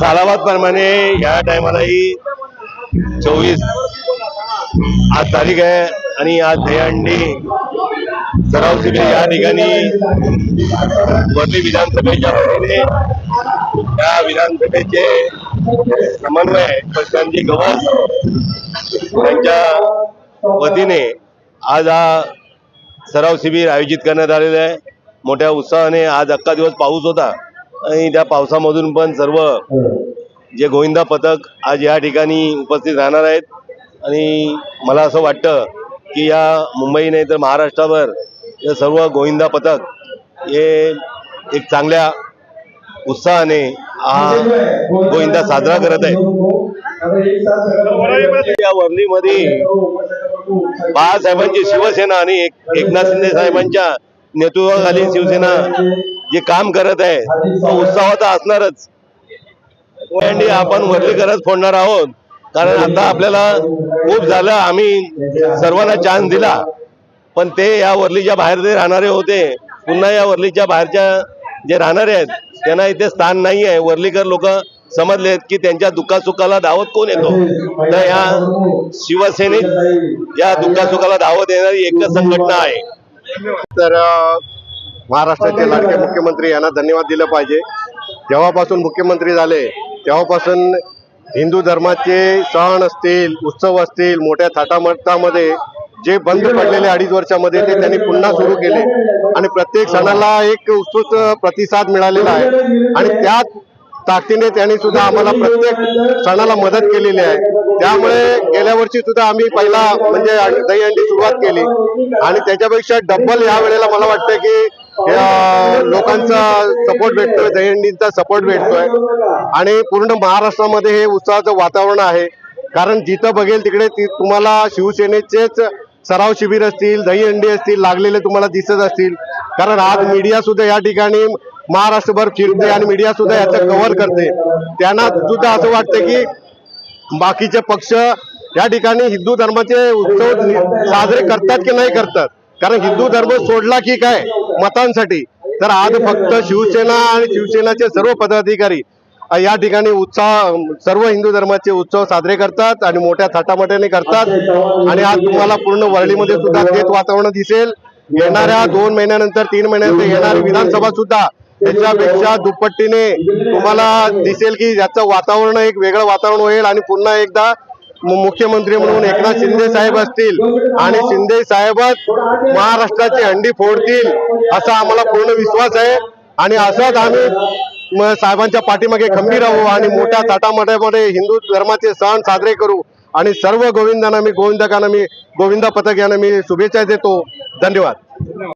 कालावध प्रमाणे या टायमालाही चोवीस आज तारीख आहे आणि आज दहीहंडी सराव शिबिर या ठिकाणी वर्ली विधानसभेच्या वतीने या विधानसभेचे समन्वय प्रशांतजी गवस यांच्या वतीने आज हा सराव शिबिर आयोजित करण्यात आलेलं आहे. मोठ्या उत्साहाने आज अख्खा दिवस पाऊस होता. आणि त्या पावसामधून पण सर्व जे गोविंदा पथक आज या ठिकाणी उपस्थित राहणार आहेत. आणि मला असं वाटतं की या मुंबई नाही तर महाराष्ट्रावर हे सर्व गोविंदा पथक हे एक चांगल्या उत्साहाने हा गोविंदा साजरा करत आहेत. या वर्लीमध्ये बाळासाहेबांची शिवसेना आणि एक- एकनाथ शिंदे साहेबांच्या नेतृत्वाखाली शिवसेना जे काम करत आहे तो उत्साह तर असणारच आणि आपण वर्लीकरच फोडणार आहोत. कारण आता आपल्याला खूप झालं आम्ही सर्वांना चान्स दिला. पण ते या वर्लीच्या बाहेर जे राहणारे होते पुन्हा या वर्लीच्या बाहेरच्या जे राहणारे आहेत त्यांना इथे स्थान नाही आहे. वर्लीकर लोक समजलेत की त्यांच्या दुःखासुखाला धावत कोण येतो? तर या शिवसेनेत या दुःखासुखाला धावत येणारी एकच संघटना आहे. तर महाराष्ट्राचे लाडके मुख्यमंत्री यांना धन्यवाद दिलं पाहिजे. जेव्हापासून मुख्यमंत्री झाले तेव्हापासून हिंदू धर्माचे सण असतील उत्सव असतील मोठ्या थाटामाटामध्ये जे बंद पडलेले अडीच वर्षामध्ये ते त्यांनी पुन्हा सुरू केले. आणि प्रत्येक सणाला एक उत्स्फूर्त प्रतिसाद मिळालेला आहे. आणि त्या ताकदीने त्यांनी सुद्धा आम्हाला प्रत्येक सणाला मदत केलेली आहे. त्यामुळे गेल्या वर्षी सुद्धा आम्ही पहिला म्हणजे दहीहंडी सुरुवात केली. आणि त्याच्यापेक्षा डब्बल या वेळेला मला वाटतं की लोकांचा सपोर्ट भेटतोय दहीहंडीचा सपोर्ट भेटतोय. आणि पूर्ण महाराष्ट्रामध्ये हे उत्साहाचं वातावरण आहे. कारण जिथं बघेल तिकडे ती तुम्हाला शिवसेनेचेच सराव शिबिर असतील दहीहंडी असतील लागलेले तुम्हाला दिसत असतील. कारण आज मीडिया सुद्धा या ठिकाणी महाराष्ट्रभर फिरते आणि मीडिया सुद्धा याचं कव्हर करते. त्यांना सुद्धा असं वाटतं की बाकीचे पक्ष या ठिकाणी हिंदू धर्माचे उत्सव साजरे करतात की नाही करतात? कारण हिंदू धर्म सोडला की काय? मतांसाठी. तर आज फक्त शिवसेना आणि शिवसेनाचे सर्व पदाधिकारी या ठिकाणी उत्साह सर्व हिंदू धर्माचे उत्सव साजरे करतात आणि मोठ्या थाटामाट्याने करतात. आणि आज तुम्हाला पूर्ण वर्लीमध्ये सुद्धा तेच वातावरण दिसेल. येणाऱ्या दोन महिन्यानंतर तीन महिन्यानंतर येणारी विधानसभा सुद्धा त्याच्यापेक्षा दुप्पटीने तुम्हाला दिसेल की याचं वातावरण एक वेगळं वातावरण होईल आणि पुन्हा एकदा मुख्यमंत्री म्हणून एकनाथ शिंदे साहेब असतील आणि शिंदे साहेबच महाराष्ट्राची हंडी फोडतील असा आम्हाला पूर्ण विश्वास आहे. आणि असंच आम्ही साहेबांच्या पाठीमागे खंबीर राहू आणि मोठ्या ताटामध्ये हिंदू धर्माचे सण साजरे करू आणि सर्व गोविंदांना मी गोविंदकांना मी गोविंदा पथक यांना मी शुभेच्छा देतो. धन्यवाद.